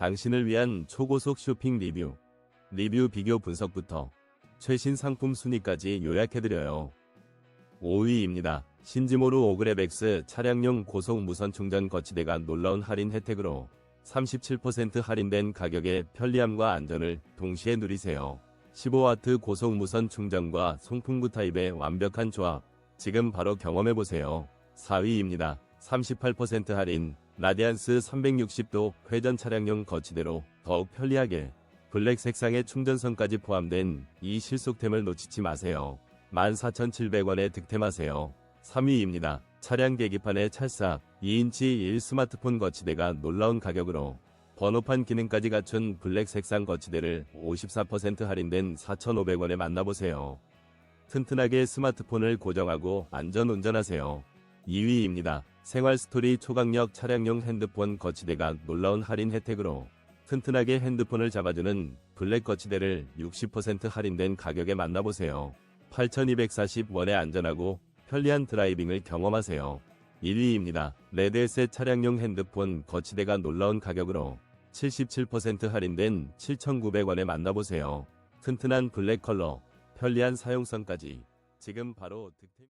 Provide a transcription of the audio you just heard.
당신을 위한 초고속 쇼핑 리뷰, 리뷰 비교 분석부터 최신 상품 순위까지 요약해드려요. 5위입니다. 신지모루 오그레백스 차량용 고속 무선 충전 거치대가 놀라운 할인 혜택으로 37% 할인된 가격에 편리함과 안전을 동시에 누리세요. 15W 고속 무선 충전과 송풍구 타입의 완벽한 조합. 지금 바로 경험해보세요. 4위입니다. 38% 할인. 라디안스 360도 회전 차량용 거치대로 더욱 편리하게 블랙 색상의 충전선까지 포함된 이 실속템을 놓치지 마세요. 14,700원에 득템하세요. 3위입니다. 차량 계기판에 찰싹 2인치 1 스마트폰 거치대가 놀라운 가격으로 번호판 기능까지 갖춘 블랙 색상 거치대를 54% 할인된 4,500원에 만나보세요. 튼튼하게 스마트폰을 고정하고 안전 운전하세요. 2위입니다. 생활 스토리 초강력 차량용 핸드폰 거치대가 놀라운 할인 혜택으로 튼튼하게 핸드폰을 잡아주는 블랙 거치대를 60% 할인된 가격에 만나보세요. 8,240원에 안전하고 편리한 드라이빙을 경험하세요. 1위입니다. 레드에셋 차량용 핸드폰 거치대가 놀라운 가격으로 77% 할인된 7,900원에 만나보세요. 튼튼한 블랙 컬러, 편리한 사용성까지 지금 바로 득템